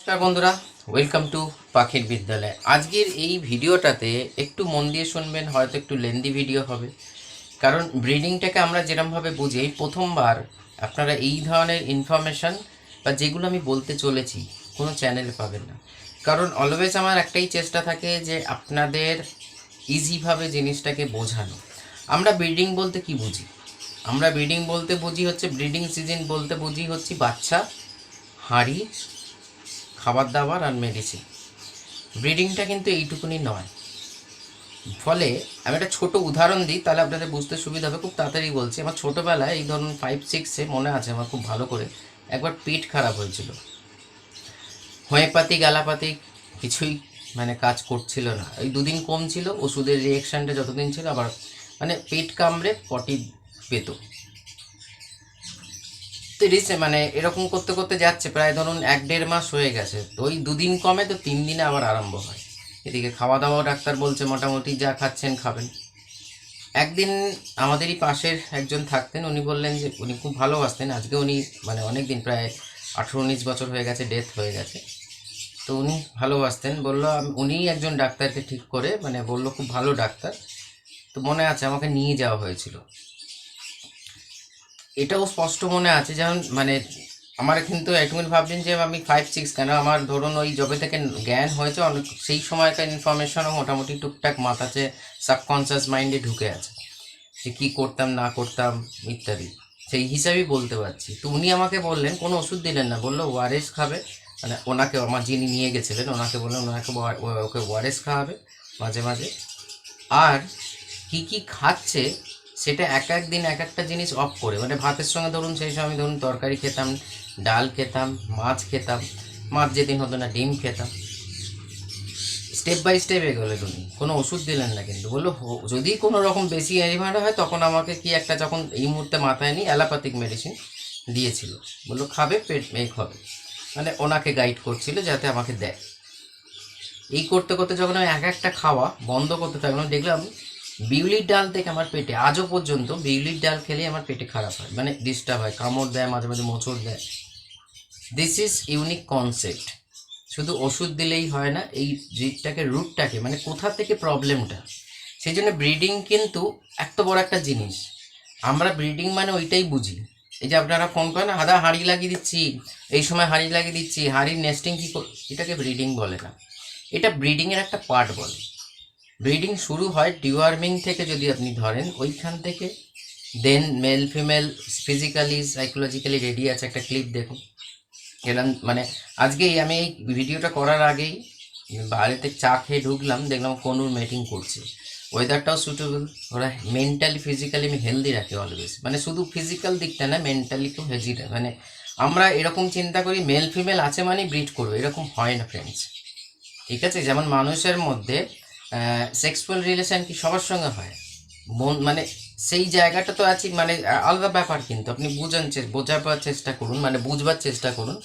নমস্কার বন্ধুরা welcome to পাখির বিদ্যালয়। আজকের এই ভিডিওটাতে একটু মন দিয়ে শুনবেন, হয়তো একটু লেন্দি ভিডিও হবে। কারণ ব্রিডিংটাকে আমরা যেরমভাবে বুঝি, প্রথমবার আপনারা এই ধরনের ইনফরমেশান বা যেগুলো আমি বলতে চলেছি, কোনো চ্যানেলে পাবেন না। কারণ অলওয়েজ আমার একটাই চেষ্টা থাকে যে আপনাদের ইজিভাবে জিনিসটাকে বোঝানো। আমরা ব্রিডিং বলতে কি বুঝি? আমরা ব্রিডিং বলতে বুঝি হচ্ছে ব্রিডিং সিজন বলতে বুঝি হচ্ছে বাচ্চা, হাঁড়ি খাবার দাবার আর মেডিসিন ব্রিডিংটা কিন্তু এইটুকুনি নয়। ফলে আমি একটা ছোট উদাহরণ দিই, তাহলে আপনাদের বুঝতে সুবিধা হবে। খুব তাড়াতাড়ি বলছি, আমার ছোটোবেলায় এই ধরুন ফাইভ সিক্সে মনে আছে আমার খুব ভালো করে একবার পেট খারাপ হয়েছিল। হোমিওপ্যাথি গালাপাতি কিছুই মানে কাজ করছিল না। ওই দুদিন কম ছিল, ওষুধের রিয়েকশানটা যতদিন ছিল, আবার মানে পেট কামড়ে পটি পেত তো রিসে মানে এরকম করতে করতে যাচ্ছে, প্রায় ধরুন এক দেড় মাস হয়ে গেছে। তো ওই দুদিন কমে তো তিন দিনে আবার আরম্ভ হয়। এদিকে খাওয়া দাওয়াও ডাক্তার বলছে, মোটামুটি যা খাচ্ছেন খাবেন। একদিন আমাদেরই পাশের একজন থাকতেন, উনি বললেন যে উনি খুব ভালোবাসতেন আজকে উনি মানে অনেক দিন প্রায় আঠেরো উনিশ বছর হয়ে গেছে, ডেথ হয়ে গেছে। তো উনি ভালোবাসতেন বলল উনিই একজন ডাক্তারকে ঠিক করে মানে বলল, খুব ভালো ডাক্তার। তো মনে আছে, আমাকে নিয়ে যাওয়া হয়েছিল। এটাও স্পষ্ট মনে আছে, যেমন মানে আমার কিন্তু একটুখানি ভাবছেন যে আমি ফাইভ সিক্স কেন? আমার ধরুন ওই যবে থেকে জ্ঞান হয়েছে, অনেক সেই সময়কার ইনফরমেশনও মোটামুটি টুকটাক মাথাতে সাবকনসিয়াস মাইন্ডে ঢুকে আছে, যে কী করতাম, না করতাম, ইত্যাদি। সেই হিসাবেই বলতে পারছি। তো উনি আমাকে বললেন, কোনো ওষুধ দিলেন না, বলল ওয়ারেস খাবে। মানে ওনাকে, আমার যিনি নিয়ে গেছিলেন, ওনাকে বললেন ওনাকে ওকে ওয়ারেস খাওয়াবে, মাঝে মাঝে। আর কি কি খাচ্ছে সেটা এক এক দিন এক একটা জিনিস অফ করে। মানে ভাতের সঙ্গে ধরুন সেই সময় ধরুন তরকারি খেতাম, ডাল খেতাম, মাছ খেতাম, মাছ যেদিন হতো না ডিম খেতাম। স্টেপ বাই স্টেপ এগোলেন তুমি কোনো ওষুধ দিলেন না কিন্তু। বলল যদি কোনো রকম বেশি অ্যানিমাল হয় তখন আমাকে কি একটা যখন এই মুহূর্তে মাথায় নিই অ্যালোপ্যাথিক মেডিসিন দিয়েছিল। বলল, খাবে, পেট মেঘ হবে। মানে ওনাকে গাইড করছিল যাতে আমাকে দেয়। এই করতে করতে যখন আমি এক একটা খাওয়া বন্ধ করতে থাকলাম, দেখলাম বিউলির ডাল থেকে আমার পেটে, আজও পর্যন্ত বিউলির ডাল খেলে আমার পেটে খারাপ হয়। মানে ডিস্টার্ব হয়, কামড় দেয়, মাঝে মাঝে মোচড় দেয়। দিস ইজ ইউনিক কনসেপ্ট শুধু ওষুধ দিলেই হয় না, এই জিটটাকে রুটটাকে মানে কোথা থেকে প্রবলেমটা সেই জন্য ব্রিডিং কিন্তু এত বড় একটা জিনিস। আমরা ব্রিডিং মানে ওইটাই বুঝি। এই যে আপনারা ফোন করেন হাদা হাঁড়ি লাগিয়ে দিচ্ছি, এই সময় হাঁড়ি লাগিয়ে দিচ্ছি, হাঁড়ির নেস্টিং কী এটাকে ব্রিডিং বলে না। এটা ব্রিডিংয়ের একটা পার্ট বলে। ব্রিডিং শুরু হয় ডিওয়ার্মিং থেকে যদি আপনি ধরেন, ওইখান থেকে। Then male female physically psychologically ready আছে একটা ক্লিপ দেখুন। এরম মানে আজকেই আমি এই ভিডিওটা করার আগেই বাড়িতে চা খেয়ে ঢুকলাম, দেখলাম কনুর মিটিং করছে। ওয়েদারটাও সুটেবল ওরা মেন্টালি ফিজিক্যালি আমি হেলদি রাখি অলওয়েজ মানে শুধু ফিজিক্যাল দিকটা না মেন্টালি খুব হেজি মানে আমরা এরকম চিন্তা করি মেল ফিমেল আছে মানে ব্রিড করব, এরকম হয় না ফ্রেন্ডস ঠিক আছে? যেমন মানুষের মধ্যে সেক্সুয়াল রিলেশন কি সবার সঙ্গে হয়? মন মানে সেই জায়গাটা তো আছে মানে আলাদা ব্যাপার কিন্তু। আপনি বুঝান বোঝাবার চেষ্টা করুন মানে বুঝবার চেষ্টা করুন।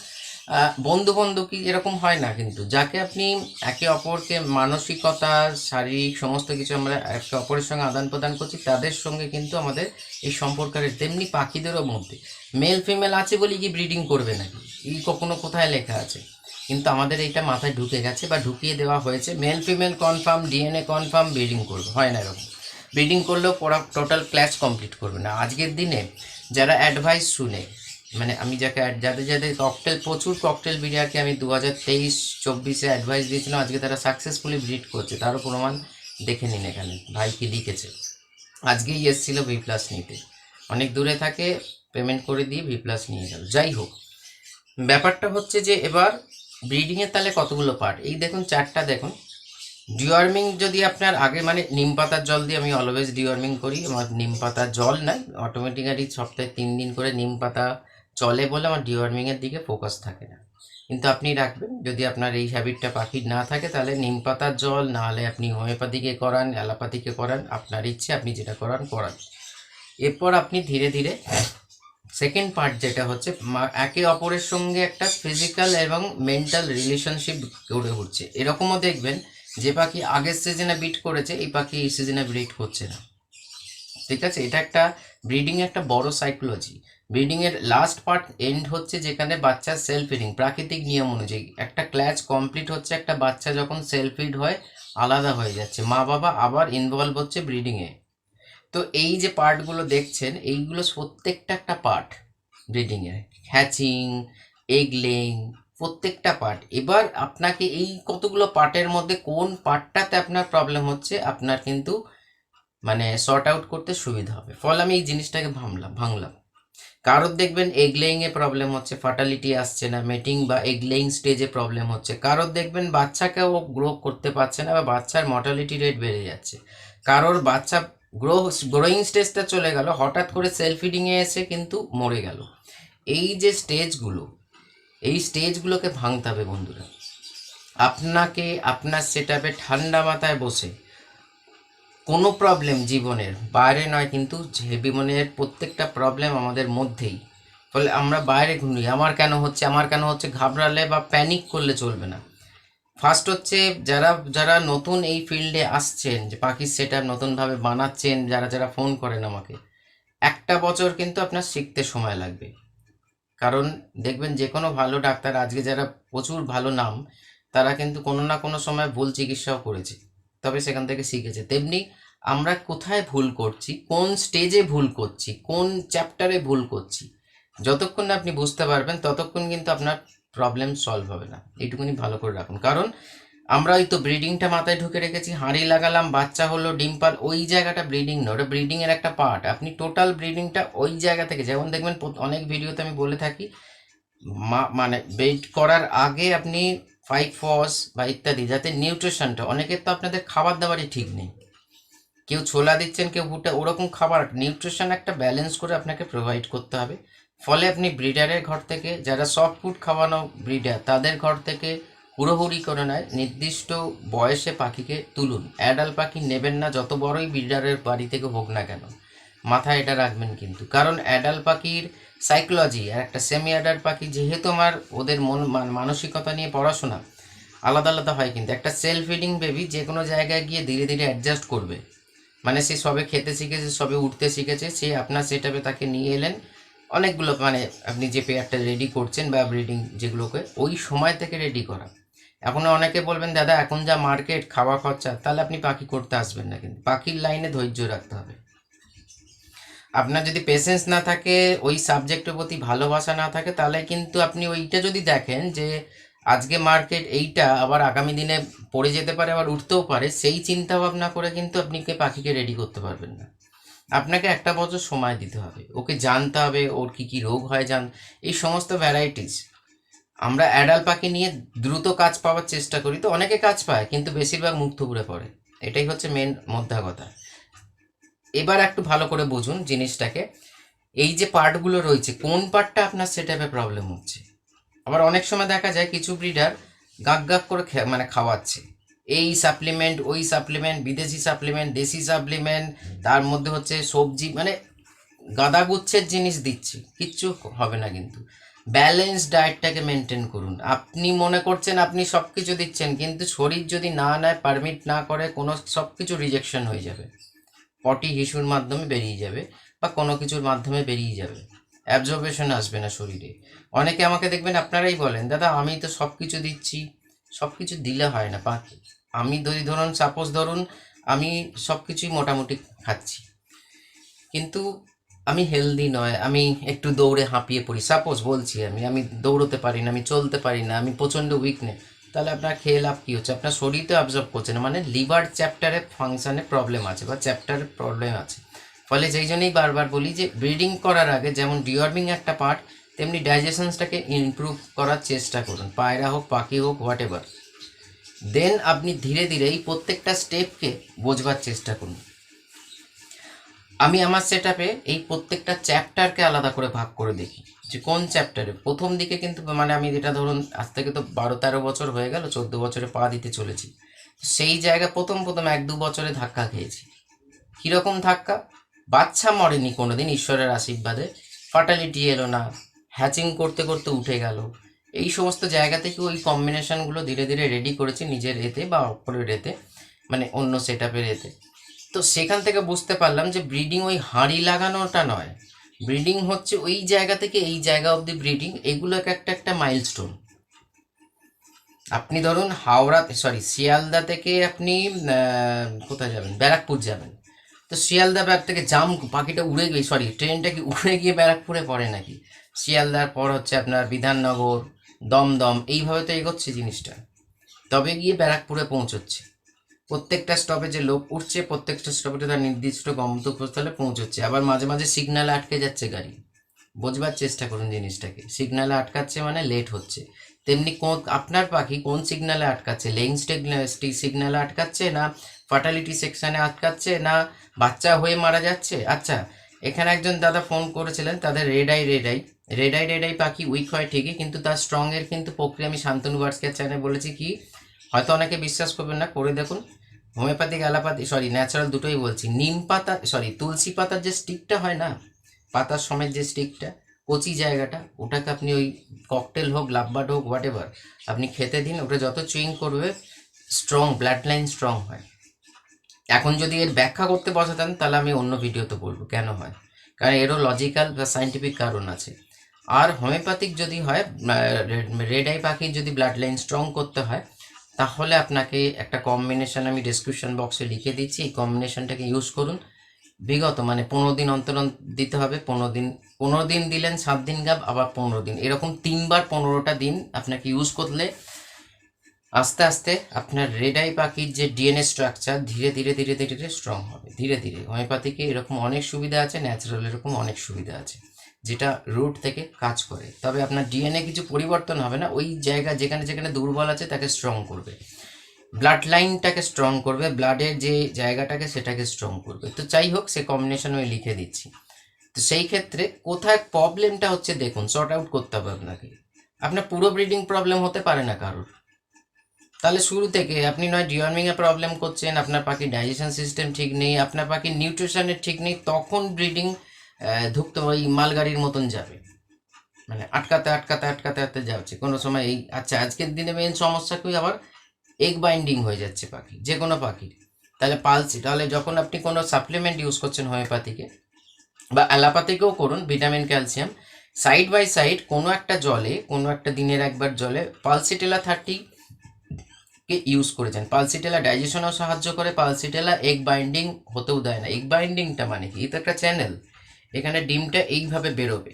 বন্ধু বন্ধু কি এরকম হয় না কিন্তু? যাকে আপনি একে অপরকে মানসিকতা, শারীরিক সমস্ত কিছু আমরা একে অপরের সঙ্গে আদান প্রদান করছি, তাদের সঙ্গে কিন্তু আমাদের এই সম্পর্কের তেমনি পাখিদেরও মধ্যে। মেল ফিমেল আছে বলে কি ব্রিডিং করবে নাকি? এই কখনো কোথায় লেখা আছে? কিন্তু আমাদের এইটা মাথায় ঢুকে গেছে বা ঢুকিয়ে দেওয়া হয়েছে। Male female confirm DNA confirm breeding করবে। হয় না এরকম। ব্রিডিং করলেও পড়া টোটাল ক্লাস কমপ্লিট করবে না। আজকের দিনে যারা অ্যাডভাইস শুনে মানে আমি যাকে যাদের যাদের ককটেল প্রচুর ককটেল বিরিয়াকে আমি দু হাজার তেইশ, চব্বিশে অ্যাডভাইস দিয়েছিলাম, আজকে তারা সাকসেসফুলি ব্রিড করছে। তারও প্রমাণ দেখে নিন এখানে। ভাই কি লিখেছে? আজকেই এসেছিল ভি প্লাস নিতে। অনেক দূরে থাকে পেমেন্ট করে দিয়ে ভি প্লাস নিয়ে গেল যাই হোক, ব্যাপারটা হচ্ছে যে এবার ব্রিডিংয়ের তাহলে কতগুলো পার্ট এই দেখুন, চারটা দেখুন। ডিওয়ার্মিং যদি আপনার আগে মানে নিম পাতার জল দিয়ে আমি অলওয়েজ ডিওয়ার্মিং করি, আমার নিম পাতার জল নাই। অটোমেটিক্যালি সপ্তাহে তিন দিন করে নিম পাতা চলে বলে আমার ডিওয়ার্মিংয়ের দিকে ফোকাস থাকে না। কিন্তু আপনি রাখবেন, যদি আপনার এই হ্যাবিটটা পাখির না থাকে, তাহলে নিম পাতার জল, না হলে আপনি হোমিওপ্যাথিকে করান অ্যালোপ্যাথিকে করান, আপনার ইচ্ছে আপনি যেটা করান করান। এরপর আপনি ধীরে ধীরে সেকেন্ড পার্ট যেটা হচ্ছে একে অপরের সঙ্গে একটা ফিজিক্যাল এবং মেন্টাল রিলেশনশিপ গড়ে উঠছে। এরকমও দেখবেন, যে পাখি আগের সিজনে বিট করেছে, এই পাখি এই সিজনে ব্রিড করছে না। ঠিক আছে? এটা একটা ব্রিডিং একটা বড় সাইকোলজি ব্রিডিংয়ের লাস্ট পার্ট এন্ড হচ্ছে যেখানে বাচ্চার সেলফ ফিডিং প্রাকৃতিক নিয়ম অনুযায়ী। একটা ক্ল্যাচ কমপ্লিট হচ্ছে, একটা বাচ্চা যখন সেলফ ফিড হয়, আলাদা হয়ে যাচ্ছে। মা বাবা আবার ইনভলভ হচ্ছে ব্রিডিংয়ে তো এই যে পার্টগুলো দেখছেন, এইগুলো প্রত্যেকটা একটা পার্ট ব্রিডিংয়ের হ্যাচিং এগলেং প্রত্যেকটা পার্ট। এবার আপনাকে এই কতগুলো পার্টের মধ্যে কোন পার্টটাতে আপনার প্রবলেম হচ্ছে, আপনার কিন্তু মানে সর্ট আউট করতে সুবিধা হবে। ফলে আমি এই জিনিসটাকে ভাঙলাম ভাঙলাম। কারোর দেখবেন এগলেইং এ প্রবলেম হচ্ছে, ফার্টালিটি আসছে না, মেটিং বা এগলেইং স্টেজে প্রবলেম হচ্ছে। কারোর দেখবেন বাচ্চাকেও গ্রো করতে পারছে না বা বাচ্চার মর্টালিটি রেট বেড়ে যাচ্ছে। কারোর বাচ্চা গ্রো গ্রোয়িং স্টেজটা চলে গেল, হঠাৎ করে সেলফ ফিডিংয়ে এসে কিন্তু মরে গেল। এই যে স্টেজগুলো এই স্টেজগুলোকে ভাঙতে হবে বন্ধুরা। আপনাকে আপনার সেট ঠান্ডা মাথায় বসে কোনো প্রবলেম জীবনের, বাইরে নয় কিন্তু জীবনের প্রত্যেকটা প্রবলেম আমাদের মধ্যেই। ফলে আমরা বাইরে ঘুরি আমার কেন হচ্ছে, আমার কেন হচ্ছে, ঘাবড়ালে বা প্যানিক করলে চলবে না। ফার্স্ট হচ্ছে যারা যারা নতুন এই ফিল্ডে আসছেন, যে পাখির সেট আপ নতুনভাবে বানাচ্ছেন, যারা যারা ফোন করেন আমাকে, একটা বছর কিন্তু আপনার শিখতে সময় লাগবে। কারণ দেখবেন যে কোনো ভালো ডাক্তার, আজকে যারা প্রচুর ভালো নাম, তারা কিন্তু কোনো না কোনো সময় ভুল চিকিৎসাও করেছে, তবে সেখান থেকে শিখেছে। তেমনি আমরা কোথায় ভুল করছি, কোন স্টেজে ভুল করছি, কোন চ্যাপ্টারে ভুল করছি, যতক্ষণ না আপনি বুঝতে পারবেন, ততক্ষণ কিন্তু আপনার প্রবলেম সলভ হবে না। এইটুকুনি ভালো করে রাখুন। কারণ আমরা ওই তো ব্রিডিংটা মাথায় ঢুকে রেখেছি, হাঁড়ি লাগালাম, বাচ্চা হলো, ডিম্পাল, ওই জায়গাটা ব্রিডিং না ওটা ব্রিডিংয়ের একটা পার্ট আপনি টোটাল ব্রিডিংটা ওই জায়গা থেকে, যেমন দেখবেন অনেক ভিডিওতে আমি বলে থাকি মানে বেড করার আগে আপনি ফাইভ ফস বা ইত্যাদি, যাতে নিউট্রিশনটা অনেকের তো আপনাদের খাবার দাবারই ঠিক নেই। কেউ ছোলা দিচ্ছেন, কেউ ভুট্টা ওরকম খাবার নিউট্রিশন একটা ব্যালেন্স করে আপনাকে প্রোভাইড করতে হবে। ফলে আপনি ব্রিডারের ঘর থেকে, যারা সফট ফুড খাওয়ানো ব্রিডার তাদের ঘর থেকে হুড়োহুড়ি করে নেয় নির্দিষ্ট বয়সে পাখিকে তুলুন। অ্যাডাল পাখি নেবেন না, যত বড়ই ব্রিডারের বাড়ি থেকে হোক না কেন। মাথায় এটা রাখবেন কিন্তু। কারণ অ্যাডাল পাখির সাইকোলজি আর একটা সেমি অ্যাডাল পাখি যেহেতু আমার, ওদের মন মান- মানসিকতা নিয়ে পড়াশোনা, আলাদা আলাদা হয় কিন্তু। একটা সেলফ ফিডিং বেবি যে কোনো জায়গায় গিয়ে ধীরে ধীরে অ্যাডজাস্ট করবে। মানে সে সবে খেতে শিখেছে, সবে উঠতে শিখেছে, সে আপনার সেটাপে তাকে নিয়ে এলেন অনেকগুলো মানে আপনি যে পেয়ারটা রেডি করছেন বা ব্রিডিং যেগুলোকে, ওই সময় থেকে রেডি করা। এখন অনেকে বলবেন, দাদা, এখন যা মার্কেট খাওয়া খরচা, তাহলে আপনি পাখি করতে আসবেন না কিন্তু। পাখির লাইনে ধৈর্য রাখতে হবে। আপনার যদি পেশেন্স না থাকে, ওই সাবজেক্টের প্রতি ভালোবাসা না থাকে, তাহলে কিন্তু আপনি ওইটা যদি দেখেন যে, আজকে মার্কেট এইটা, আবার আগামী দিনে পড়ে যেতে পারে, আবার উঠতেও পারে, সেই চিন্তা ভাবনা করে কিন্তু আপনি পাখিকে রেডি করতে পারবেন না। আপনাকে একটা বছর সময় দিতে হবে। ওকে জানতে হবে ওর কি কি রোগ হয় জান এই সমস্ত ভ্যারাইটিস আমরা অ্যাডাল পাখি নিয়ে দ্রুত কাজ পাওয়ার চেষ্টা করি তো অনেকে কাজ পায়, কিন্তু বেশিরভাগ মুখ থুবড়ে পড়ে। এটাই হচ্ছে মেন মোদ্দা কথা এবার একটু ভালো করে বুঝুন জিনিসটাকে। এই যে পার্টগুলো রয়েছে, কোন পার্টটা আপনার সেটাপে প্রবলেম হচ্ছে? আবার অনেক সময় দেখা যায় কিছু ব্রিডার গাক গাক করে মানে খাওয়াচ্ছে। এই সাপ্লিমেন্ট ওই সাপ্লিমেন্ট বিদেশি সাপ্লিমেন্ট দেশি সাপ্লিমেন্ট তার মধ্যে হচ্ছে সবজি মানে গাদাগুচ্ছের জিনিস দিচ্ছে, কিচ্ছু হবে না কিন্তু। ব্যালেন্স ডায়েটটাকে মেনটেন করুন। আপনি মনে করছেন আপনি সব কিছু দিচ্ছেন, কিন্তু শরীর যদি না নেয় পারমিট না করে, কোনো সব কিছু রিজেকশন হয়ে যাবে। পটি হিসুর মাধ্যমে বেরিয়ে যাবে বা কোনো কিছুর মাধ্যমে বেরিয়ে যাবে। অ্যাবজর্বেশন আসবে না শরীরে। অনেকে আমাকে দেখবেন, আপনারাই বলেন, দাদা, আমি তো সব কিছু দিচ্ছি সব কিছু দিলে হয় না পাখি আমি ধরি ধরুন সাপোজ ধরুন, আমি সব কিছুই মোটামুটি খাচ্ছি। কিন্তু আমি হেলদি নয়, আমি একটু দৌড়ে হাঁপিয়ে পড়ি। সাপোজ বলছি আমি আমি দৌড়তে পারি না, আমি চলতে পারি না, আমি প্রচণ্ড উইকনেস তাহলে আপনার খেয়ে লাভ কী হচ্ছে? আপনার শরীর তো অ্যাবজর্ব করছে না মানে লিভার চ্যাপ্টারে ফাংশানে প্রবলেম আছে বা চ্যাপ্টারে প্রবলেম আছে। ফলে যেই জন্যই বারবার বলি যে ব্রিডিং করার আগে যেমন ডিওয়ার্মিং একটা পার্ট তেমনি ডাইজেশনসটাকে ইমপ্রুভ করার চেষ্টা করুন। পায়রা হোক, পাখি হোক হোয়াট এভার দেন আপনি ধীরে ধীরে এই প্রত্যেকটা স্টেপকে বোঝবার চেষ্টা করুন। আমি আমার সেট এই প্রত্যেকটা চ্যাপ্টারকে আলাদা করে ভাগ করে দেখি যে কোন চ্যাপ্টারে প্রথম দিকে কিন্তু মানে আমি যেটা ধরুন, আজ থেকে তো বারো তেরো বছর হয়ে গেল, চোদ্দ বছরে পা দিতে চলেছি। সেই জায়গা প্রথম প্রথম এক দু বছরে ধাক্কা খেয়েছি। কীরকম ধাক্কা? বাচ্চা মরেনি কোনোদিন, ঈশ্বরের আশীর্বাদে। ফার্টালিটি এলো না। হ্যাচিং করতে করতে উঠে গেল। এই সমস্ত জায়গা থেকে ওই কম্বিনেশনগুলো ধীরে ধীরে রেডি করেছি নিজের এতে বা অপরের এতে মানে অন্য সেট আপের এতে। তো সেখান থেকে বুঝতে পারলাম যে ব্রিডিং ওই হাঁড়ি লাগানোটা নয়। ব্রিডিং হচ্ছে ওই জায়গা থেকে এই জায়গা অবধি ব্রিডিং এগুলো এক একটা একটা মাইলস্টোন আপনি ধরুন হাওড়া সরি শিয়ালদা থেকে আপনি কোথায় যাবেন? ব্যারাকপুর যাবেন। তো শিয়ালদা ব্যাগ থেকে জাম পাখিটা উড়ে গিয়ে সরি ট্রেনটা কি উড়ে গিয়ে ব্যারাকপুরে পড়ে নাকি? শিয়ালদার পর হচ্ছে আপনার বিধাননগর, দমদম, এইভাবে তো এগোচ্ছে জিনিসটা। তবে গিয়ে ব্যারাকপুরে পৌঁছচ্ছে। প্রত্যেকটা স্টপেজে লোক উঠছে, প্রত্যেকটা স্টপেজে তার নির্দিষ্ট গন্তব্যস্থলে পৌঁছচ্ছে। আবার মাঝে মাঝে সিগনালে আটকে যাচ্ছে গাড়ি। বোঝবার চেষ্টা করুন জিনিসটাকে। সিগনালে আটকাচ্ছে মানে লেট হচ্ছে। তেমনি কোন, আপনার পাখি কোন সিগনালে আটকাচ্ছে? লেইং সিগনালে আটকাচ্ছে না ফার্টালিটি সেকশানে আটকাচ্ছে না, বাচ্চা হয়ে মারা যাচ্ছে? আচ্ছা এখানে একজন দাদা ফোন করেছিলেন, তাদের red eye red eye red eye red eye পাখি উইক হয় ঠিকই, কিন্তু তার স্ট্রং এর কিন্তু প্রক্রিয়া আমি শান্তনু বার্সকে চ্যানেলে বলেছি কি, হয়তো অনেকে বিশ্বাস করবেন না, করে দেখুন। হোমিওপ্যাথিক, অ্যালোপ্যাথি সরি ন্যাচারাল দুটোই বলছি। নিম পাতা সরি তুলসী পাতার যে স্টিকটা হয় না, পাতার সমেত যে স্টিকটা কচি জায়গাটা, ওটাকে আপনি ওই ককটেল হোক লাভবাট হোক হোয়াট এভার আপনি খেতে দিন, ওটা যত চুইং করবে স্ট্রং ব্লাড লাইন স্ট্রং হয়। এখন যদি এর ব্যাখ্যা করতে বসাতেন, তাহলে আমি অন্য ভিডিওতে বলব, কেন হয়? কারণ এরও লজিক্যাল বা সাইন্টিফিক কারণ আছে। আর হোমিওপ্যাথিক যদি হয় রেড আই পাখির যদি ব্লাড লাইন স্ট্রং করতে হয়, তাহলে আপনাকে একটা কম্বিনেশন আমি ডিসক্রিপশন বক্সে লিখে দিচ্ছি। এই কম্বিনেশনটাকে ইউজ করুন। বিগত মানে পনেরো দিন অন্তর দিতে হবে। পনেরো দিন পনেরো দিন দিলেন, সাত দিন গাব আবার পনেরো দিন। এরকম তিনবার পনেরোটা দিন আপনাকে ইউজ করলে আস্তে আস্তে আপনার রেড আই পাখির যে ডিএনএ স্ট্রাকচার ধীরে ধীরে ধীরে ধীরে স্ট্রং হবে। ধীরে ধীরে। হোমিওপ্যাথিকে এরকম অনেক সুবিধা আছে ন্যাচারাল এরকম অনেক সুবিধা আছে। যেটা রুট থেকে কাজ করে। তবে আপনার ডিএনএ কিছু পরিবর্তন হবে না। ওই জায়গা যেখানে যেখানে দুর্বল আছে, তাকে স্ট্রং করবে। ব্লাড লাইনটাকে স্ট্রং করবে ব্লাডের যে জায়গাটাকে সেটাকে স্ট্রং করবে। তো যাই হোক, সে কম্বিনেশন আমি লিখে দিচ্ছি। তো সেই ক্ষেত্রে কোথায় প্রবলেমটা হচ্ছে দেখুন শর্ট আউট করতে হবে আপনাকে। আপনার পুরো ব্রিডিং প্রবলেম হতে পারে না কারোর। তাহলে শুরু থেকে আপনি নয় ডিওয়ার্মিং এ প্রবলেম করছেন, আপনার পাখি ডাইজেশন সিস্টেম ঠিক নেই, আপনার পাখি নিউট্রিশনের ঠিক নেই, তখন ব্রিডিং ধুকতে ওই মালগাড়ির মতন যাবে। মানে আটকাতে আটকাতে আটকাতে আটকাতে যাচ্ছে। কোনো সময় এই আচ্ছা আজকের দিনে মেন সমস্যা কি? আবার এগ বাইন্ডিং হয়ে যাচ্ছে পাখি, যে কোনো পাখির। তাহলে পালসি, তাহলে যখন আপনি কোনো সাপ্লিমেন্ট ইউজ করছেন হোমিওপ্যাথিকে বা অ্যালোপ্যাথিকেও করুন vitamin calcium side by side কোনো একটা জলে, কোনো একটা দিনের একবার জলে পালসিটেলা থার্টি কে ইউজ করেছেন পালসিটেলা ডাইজেশনেও সাহায্য করে পালসিটেলা এগ বাইন্ডিং হতেও দেয় না। এগ বাইন্ডিংটা মানে কি? এটা একটা চ্যানেল এখানে ডিমটা এইভাবে বেরোবে।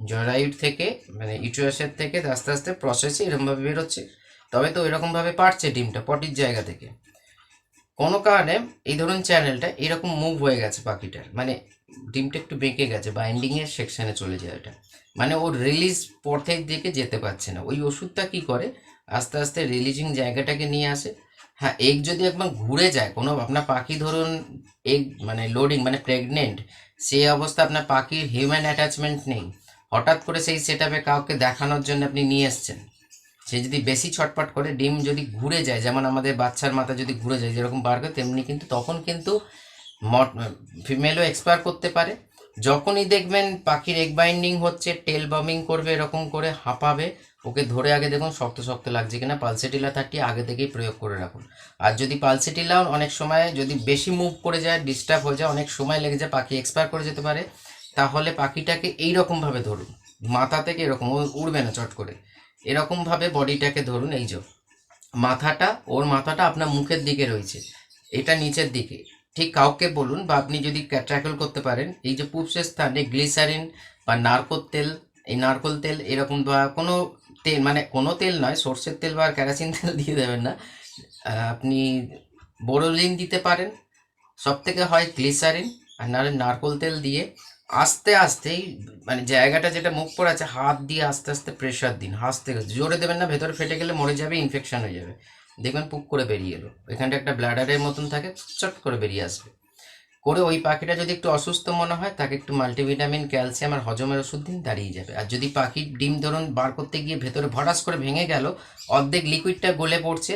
জরায়ুর থেকে মানে ইউটিউসের থেকে আস্তে আস্তে প্রসেসে এরকমভাবে বেরোচ্ছে। তবে তো এরকমভাবে পারছে ডিমটা পটির জায়গা থেকে। কোনো কারণে এই ধরুন চ্যানেলটা এরকম মুভ হয়ে গেছে পাখিটার। মানে ডিমটা একটু বেঁকে গেছে বাইন্ডিংয়ের সেকশানে চলে যায় এটা মানে ওর রিলিজ পথের দিকে যেতে পারছে না। ওই ওষুধটা কি করে? আস্তে আস্তে রিলিজিং জায়গাটাকে নিয়ে আসে। হ্যাঁ এগ যদি একবার ঘুরে যায়, কোনো আপনার পাখি ধরুন এগ মানে লোডিং মানে প্রেগনেন্ট সেই অবস্থা আপনার পাখির হিউম্যান অ্যাটাচমেন্ট নেই। হঠাৎ করে সেই সেট কাউকে দেখানোর জন্য আপনি নিয়ে এসছেন। সে যদি বেশি ছটপট করে, ডিম যদি ঘুরে যায়, যেমন আমাদের বাচ্চার মাথা যদি ঘুরে যায়, যেরকম বার তেমনি কিন্তু তখন কিন্তু ফিমেলও এক্সপায়ার করতে পারে। যখনই দেখবেন পাখির এগ বাইন্ডিং হচ্ছে টেল বামিং করবে, এরকম করে হাঁপাবে, ওকে ধরে আগে দেখুন শক্ত শক্ত লাগছে কিনা পালসেটিলা থার্টি আগে থেকেই প্রয়োগ করে রাখুন। আর যদি পালসেটিলা অনেক সময় যদি বেশি মুভ করে যায় ডিস্টার্ব হয়ে যায়, অনেক সময় লেগে যায়, পাখি এক্সপায়ার করে যেতে পারে, তাহলে পাখিটাকে এই রকমভাবে ধরুন, মাথা থেকে এরকম, ও উড়বে না চট করে, এরকমভাবে বডিটাকে ধরুন, এই যে, মাথাটা, ওর মাথাটা আপনার মুখের দিকে রয়েছে, এটা নিচের দিকে ঠিক কাউকে বলুন বা আপনি যদি ট্র্যাকল করতে পারেন, এই যে পুপসের স্থানে গ্লিসারিন বা নারকোল তেল, এই নারকোল তেল এরকম বা কোনো তেল মানে কোনো তেল নয়, সর্ষের তেল বা কেরাসিন তেল দিয়ে দেবেন না। আপনি বোরোলিন দিতে পারেন। সব থেকে হয় গ্লিসারিন আর নাহলে নারকোল তেল দিয়ে আস্তে আস্তেই মানে জায়গাটা যেটা মুখ পড়ে আছে, হাত দিয়ে আস্তে আস্তে প্রেশার দিন হাসতে জোরে দেবেন না, ভেতরে ফেটে গেলে মরে যাবে ইনফেকশান হয়ে যাবে। দেখবেন পুক করে বেরিয়ে এলো। এখানটা একটা ব্লাডারের মতন থাকে, চট করে বেরিয়ে আসবে। করে ওই পাখিটা যদি একটু অসুস্থ মনে হয়, তাকে একটু মাল্টিভিটামিন ক্যালসিয়াম আর হজমের ওষুধ দিন, দাঁড়িয়ে যাবে। আর যদি পাখির ডিম ধরুন বার করতে গিয়ে ভেতরে ভরাস করে ভেঙে গেল, অর্ধেক লিকুইডটা গলে পড়ছে,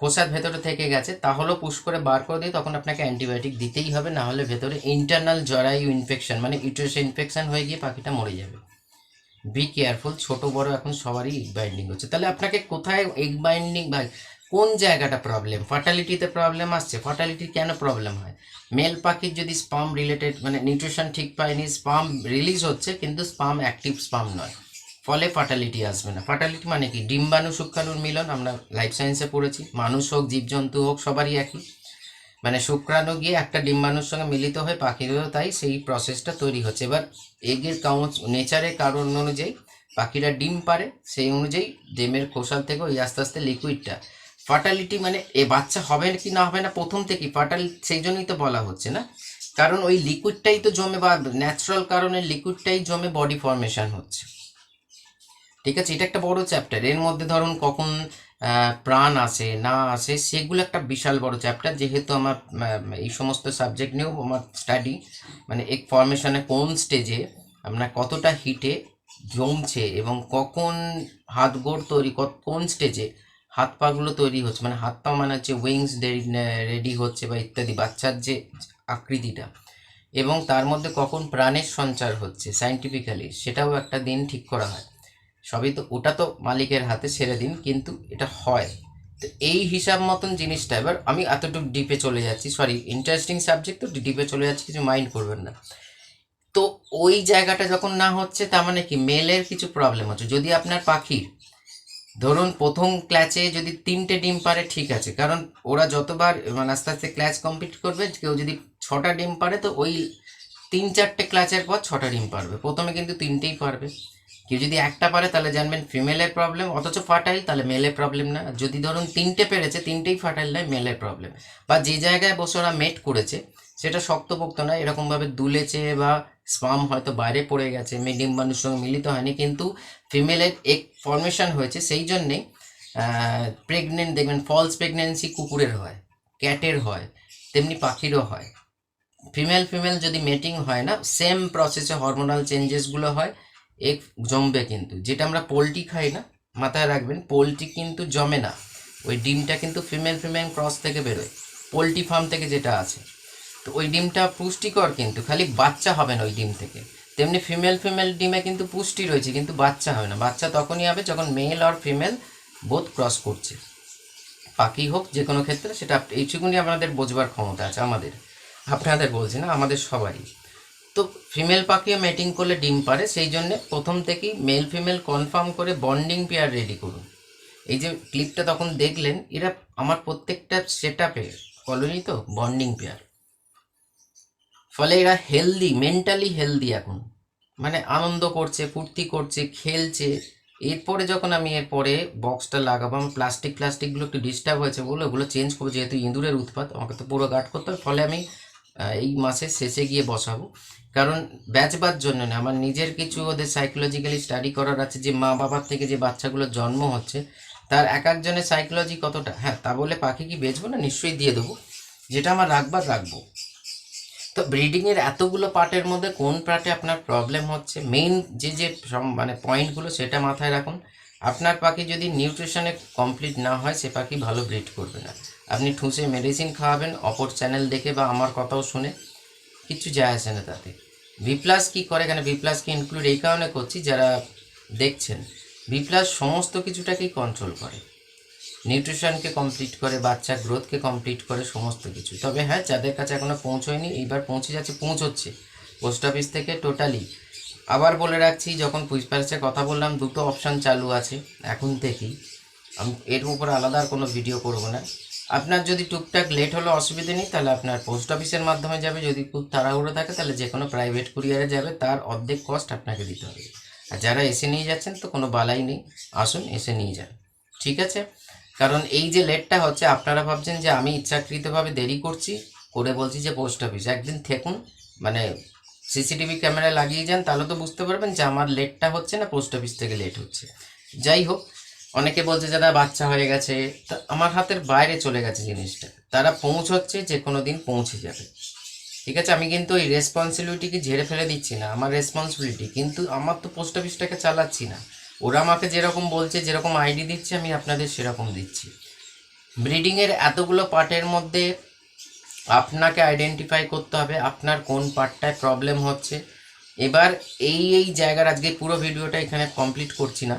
খোসার ভেতরে থেকে গেছে, তাহলেও পুশ করে বার করে দিয়ে তখন আপনাকে অ্যান্টিবায়োটিক দিতেই হবে, না হলে ভেতরে ইন্টারনাল জরায়ু ইনফেকশন মানে ইউটারাস ইনফেকশন হয়ে গিয়ে পাখিটা মরে যাবে। বি কেয়ারফুল ছোট বড় এখন সবারই এগ বাইন্ডিং হচ্ছে। তাহলে আপনাকে কোথায় এগ বাইন্ডিং বা কোন জায়গাটা প্রবলেম ফার্টালিটিতে প্রবলেম আসছে? ফার্টালিটি কেন প্রবলেম হয়? মেল পাখির যদি স্পাম রিলেটেড মানে নিউট্রিশন ঠিক পায়নি স্পাম রিলিজ হচ্ছে, কিন্তু স্পাম অ্যাক্টিভ স্পাম নয়। ফলে ফার্টালিটি আসবে না। ফার্টালিটি মানে কি? ডিম্বাণু শুক্রাণুর মিলন, আমরা লাইফ সায়েন্সে পড়েছি। মানুষ হোক, জীবজন্তু হোক, সবারই একই। মানে শুক্রাণু গিয়ে একটা ডিম্বাণুর সঙ্গে মিলিত হয়ে পাখিরও তাই সেই প্রসেসটা তৈরি হচ্ছে। এবার এগের কাউন্স নেচারের কারণ অনুযায়ী পাখিরা ডিম পারে, সেই অনুযায়ী ডিমের খোসাল থেকে ওই আস্তে আস্তে লিকুইডটা ফার্টালিটি মানে এ বাচ্চা হবে কি না হবে না, প্রথম থেকেই ফার্টাল, সেই জন্যই তো বলা হচ্ছে না। কারণ ওই লিকুইডটাই তো জমে বা ন্যাচারাল কারণে লিকুইডটাই জমে বডি ফর্মেশন হচ্ছে। ঠিক আছে, এটা একটা বড় চ্যাপ্টার। এর মধ্যে ধরুন কখন প্রাণ আসে, না আসে, সেগুলো একটা বিশাল বড় চ্যাপ্টার। যেহেতু আমার এই সমস্ত সাবজেক্ট নিয়েও আমার স্টাডি মানে এক ফর্মেশনে কোন স্টেজে আপনার কতটা হিটে জমছে এবং কখন হাত গোড় তৈরি কোন স্টেজে হাত পাগুলো তৈরি হচ্ছে মানে হাত পা মানে হচ্ছে উইংস রেডি হচ্ছে বা ইত্যাদি, বাচ্চার যে আকৃতিটা। এবং তার মধ্যে কখন প্রাণের সঞ্চার হচ্ছে সাইন্টিফিক্যালি সেটাও একটা দিন ঠিক করা হয়। সবই তো, ওটা তো মালিকের হাতে ছেড়ে দিন, কিন্তু এটা হয়। তো এই হিসাব মতন জিনিসটা, এবার আমি এতটুকু ডিপে চলে যাচ্ছি সরি ইন্টারেস্টিং সাবজেক্ট তো ডিপে চলে যাচ্ছি, কিছু মাইন্ড করবেন না। তো ওই জায়গাটা যখন না হচ্ছে, তার মানে কি মেলের কিছু প্রবলেম হচ্ছে। যদি আপনার পাখির ধরুন প্রথম ক্ল্যাচে যদি তিনটে ডিম পারে, ঠিক আছে। কারণ ওরা যতবার মানে আস্তে আস্তে ক্ল্যাচ কমপ্লিট করবে, কেউ যদি ছটা ডিম পারে, তো ওই তিন চারটে ক্ল্যাচের পর ছটা ডিম পারবে। প্রথমে কিন্তু তিনটেই পারবে। কেউ যদি একটা পারে, তাহলে জানবেন ফিমেলের প্রবলেম অথচ ফার্টাইল তাহলে মেলের প্রবলেম না। যদি ধরুন তিনটে পেরেছে, তিনটেই ফার্টাইল নয় মেলের প্রবলেম বা যে জায়গায় বসে ওরা মেট করেছে, সেটা শক্তপোক্ত নয়, এরকমভাবে দুলেছে বা স্পাম হয়তো বাইরে পড়ে গেছে ডিম মানুষের সঙ্গে মিলিত হয়নি, কিন্তু ফিমেলের এক ফর্মেশন হয়েছে, সেই জন্যে প্রেগনেন্ট দেখবেন ফলস প্রেগনেন্সি কুকুরের হয়, ক্যাটের হয়, তেমনি পাখিরও হয়। ফিমেল ফিমেল যদি মেটিং হয় না সেম প্রসেসে হরমোনাল চেঞ্জেসগুলো হয়, এক জমবে কিন্তু। যেটা আমরা পোলট্রি খাই না, মাথায় রাখবেন, পোলট্রি কিন্তু জমে না। ওই ডিমটা কিন্তু ফিমেল ফিমেল ক্রস থেকে বেরোয়। পোলট্রি ফার্ম থেকে যেটা আছে। তো ওই ডিমটা পুষ্টিকর কিন্তু, খালি বাচ্চা হবে না ওই ডিম থেকে। তেমনি ফিমেল ফিমেল ডিমে কিন্তু পুষ্টি রয়েছে, কিন্তু বাচ্চা হবে না। বাচ্চা তখনই হবে যখন মেল আর ফিমেল বোধ ক্রস করছে। পাখি হোক যে কোনো ক্ষেত্রে সেটা এইটুকুনি আপনাদের বোঝবার ক্ষমতা আছে আমাদের। আপনাদের বলছি না, আমাদের সবারই। তো ফিমেল পাখিও মেটিং করলে ডিম পারে, সেই জন্য প্রথম থেকেই মেল ফিমেল কনফার্ম করে বন্ডিং পেয়ার রেডি করুন। এই যে ক্লিপটা তখন দেখলেন, এরা আমার প্রত্যেকটা সেট আপে কলোনি তো বন্ডিং পেয়ার ফলে এরা হেলদি মেন্টালি হেলদি এখন। মানে আনন্দ করছে, ফুর্তি করছে, খেলছে। এরপরে যখন আমি এরপরে বক্সটা লাগাবো প্লাস্টিক প্লাস্টিকগুলো একটু ডিস্টার্ব হয়েছে বলে ওগুলো চেঞ্জ করব, যেহেতু ইঁদুরের উৎপাত, আমাকে তো পুরো গার্ড করতে হবে। ফলে আমি এই মাসের শেষে গিয়ে বসাবো। কারণ ব্যাচবার জন্য না, আমার নিজের কিছু ওদের সাইকোলজিক্যালি স্টাডি করার আছে, যে মা বাবার থেকে যে বাচ্চাগুলোর জন্ম হচ্ছে, তার এক একজনের সাইকোলজি কতটা? হ্যাঁ তা বলে পাখি কি বেচবো না? নিশ্চয়ই দিয়ে দেবো। যেটা আমার রাখবার রাখব। তো ব্রিডিংয়ের এতগুলো পার্টের মধ্যে কোন পার্টে আপনার প্রবলেম হচ্ছে? মেইন যে যে মানে পয়েন্টগুলো সেটা মাথায় রাখুন। আপনার পাখি যদি নিউট্রিশনে কমপ্লিট না হয়, সে পাখি ভালো ব্রিড করবে না। আপনি ঠুসে মেডিসিন খাওয়াবেন, অপর চ্যানেল দেখে বা আমার কথাও শুনে। কিছু যায় আসে না তাতে। ভি প্লাস কী করে এখানে? ভি প্লাসকে ইনক্লুড এই কারণে করছি, যারা দেখছেন। ভি প্লাস সমস্ত কিছুটাকেই কন্ট্রোল করে। নিউট্রিশনকে কমপ্লিট করে বাচ্চার গ্রোথকে কমপ্লিট করে সমস্ত কিছু। তবে হ্যাঁ যাদের কাছে এখনও পৌঁছয়নি এইবার পৌঁছে যাচ্ছে, পৌঁছচ্ছে। পোস্ট অফিস থেকে টোটালি আবার বলে রাখছি, যখন পুষ্পাসের কথা বললাম, দুটো অপশান চালু আছে। এখন থেকেই আমি এর উপর আলাদা আর কোনো ভিডিও করব না। আপনার যদি টুকটাক লেট হলে, অসুবিধে নেই, তাহলে আপনার পোস্ট অফিসের মাধ্যমে যাবে। যদি খুব তাড়াহুড়ো থাকে, তাহলে যে কোনো প্রাইভেট কুরিয়ারে যাবে। তার অর্ধেক কস্ট আপনাকে দিতে হবে। আর যারা এসে নিয়ে যাচ্ছেন, তো কোনো বালাই নেই। আসুন, এসে নিয়ে যান। ঠিক আছে? কারণ এই যে লেটটা হচ্ছে, আপনারা ভাবছেন যে আমি ইচ্ছাকৃতভাবে দেরি করছি, করে বলছি যে পোস্ট অফিস একদিন থেকুন মানে সিসিটিভি ক্যামেরা লাগিয়ে যান, তাহলে তো বুঝতে পারবেন যে আমার লেটটা হচ্ছে না পোস্ট অফিস থেকে লেট হচ্ছে। যাই হোক, অনেকে বলছে যারা বাচ্চা হয়ে গেছে। তা আমার হাতের বাইরে চলে গেছে জিনিসটা। তারা পৌঁছচ্ছে, যে কোনো দিন পৌঁছে যাবে। ঠিক আছে, আমি কিন্তু ওই রেসপন্সিবিলিটিকে ঝেড়ে ফেলে দিচ্ছি না, আমার রেসপন্সিবিলিটি কিন্তু আমার তো পোস্ট অফিসটাকে চালাচ্ছি না। ওরা আমাকে যেরকম বলছে, যেরকম আইডি দিচ্ছে, আমি আপনাদের সেরকম দিচ্ছি। ব্রিডিংয়ের এতগুলো পার্টের মধ্যে আপনাকে আইডেন্টিফাই করতে হবে, আপনার কোন পার্টটায় প্রবলেম হচ্ছে। এবার এই এই জায়গার আজকে পুরো ভিডিওটা এখানে কমপ্লিট করছি না।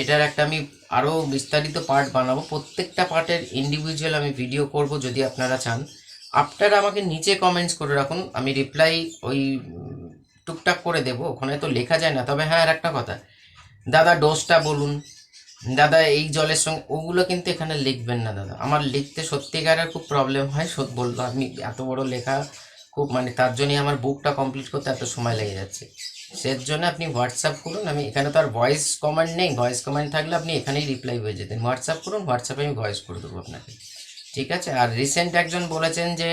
এটার একটা আমি আরও বিস্তারিত পার্ট বানাবো। প্রত্যেকটা পার্টের ইন্ডিভিজুয়াল আমি ভিডিও করব যদি আপনারা চান। আপনারা আমাকে নিচে কমেন্টস করে রাখুন, আমি রিপ্লাই ওই টুকটাক করে দেবো। ওখানে তো লেখা যায় না, তবে হ্যাঁ আর একটা কথা। দাদা ডোজটা বলুন। দাদা, এই জলের সঙ্গে, ওগুলো কিন্তু এখানে লিখবেন না দাদা। আমার লিখতে সত্যিকারের খুব প্রবলেম হয় বলব আমি, এত বড় লেখা, খুব মানে তার জন্যই আমার বুকটা কমপ্লিট করতে এত সময় লেগে যাচ্ছে। সের জন্য আপনি হোয়াটসঅ্যাপ করুন, আমি এখানে তো আর ভয়েস কমান্ড নেই। ভয়েস কমান্ড থাকলে আপনি এখানেই রিপ্লাই হয়ে যেতেন হোয়াটসঅ্যাপ করুন হোয়াটসঅ্যাপে আমি ভয়েস করে দেবো আপনাকে। ঠিক আছে? আর রিসেন্ট একজন বলেছেন যে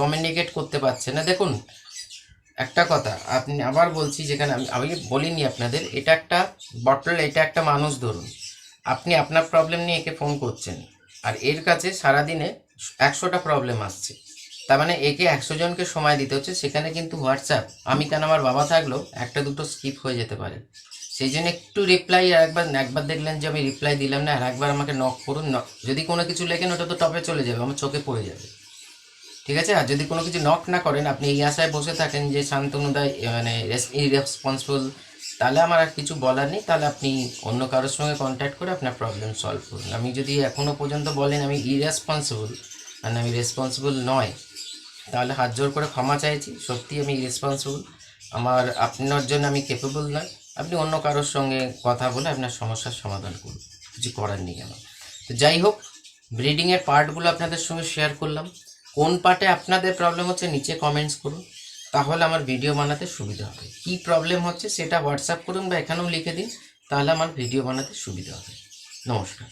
কমিউনিকেট করতে পারছে না। দেখুন একটা কথা, আপনি আবার বলছি যেখানে আমি আমি বলিনি আপনাদের, এটা একটা বটল এটা একটা মানুষ ধরুন। আপনি আপনার প্রবলেম নিয়ে একে ফোন করছেন, আর এর কাছে সারাদিনে একশোটা প্রবলেম আসছে। তার মানে একে একশো জনকে সময় দিতে হচ্ছে, সেখানে কিন্তু হোয়াটসঅ্যাপ আমি কেন আমার বাবা থাকলেও একটা দুটো স্কিপ হয়ে যেতে পারে। সেই জন্য একটু রিপ্লাই আর একবার একবার দেখলেন যে আমি রিপ্লাই দিলাম না, আর একবার আমাকে নক করুন যদি কোনো কিছু লেখেন, ওটা তো টপে চলে যাবে, আমার চোখে পড়ে যাবে। ঠিক আছে? আর যদি কোনো কিছু নক না করেন, আপনি এই আশায় বসে থাকেন যে শান্তনুদায় মানে ইরেসপন্সিবল তাহলে আমার আর কিছু বলার নেই। তাহলে আপনি অন্য কারোর সঙ্গে কন্ট্যাক্ট করে আপনার প্রবলেম সলভ করুন। আমি যদি এখনও পর্যন্ত বলেন আমি ইরেসপন্সিবল মানে আমি রেসপন্সিবল নয়, তাহলে হাত জোর করে ক্ষমা চাইছি। সত্যি আমি রেসপন্সিবল আমার, আপনার জন্য আমি কেপেবল নয়। আপনি অন্য কারোর সঙ্গে কথা বলে আপনার সমস্যার সমাধান করুন। কিছু করার নেই আমার। তো যাই হোক ব্রিডিংয়ের পার্টগুলো আপনাদের সঙ্গে শেয়ার করলাম। কোন পার্টে আপনাদের প্রবলেম হচ্ছে নিচে কমেন্টস করুন, তাহলে আমার ভিডিও বানাতে সুবিধা হবে। কি প্রবলেম হচ্ছে সেটা হোয়াটসঅ্যাপ করুন বা এখানেও লিখে দিন, তাহলে আমার ভিডিও বানাতে সুবিধা হবে। নমস্কার।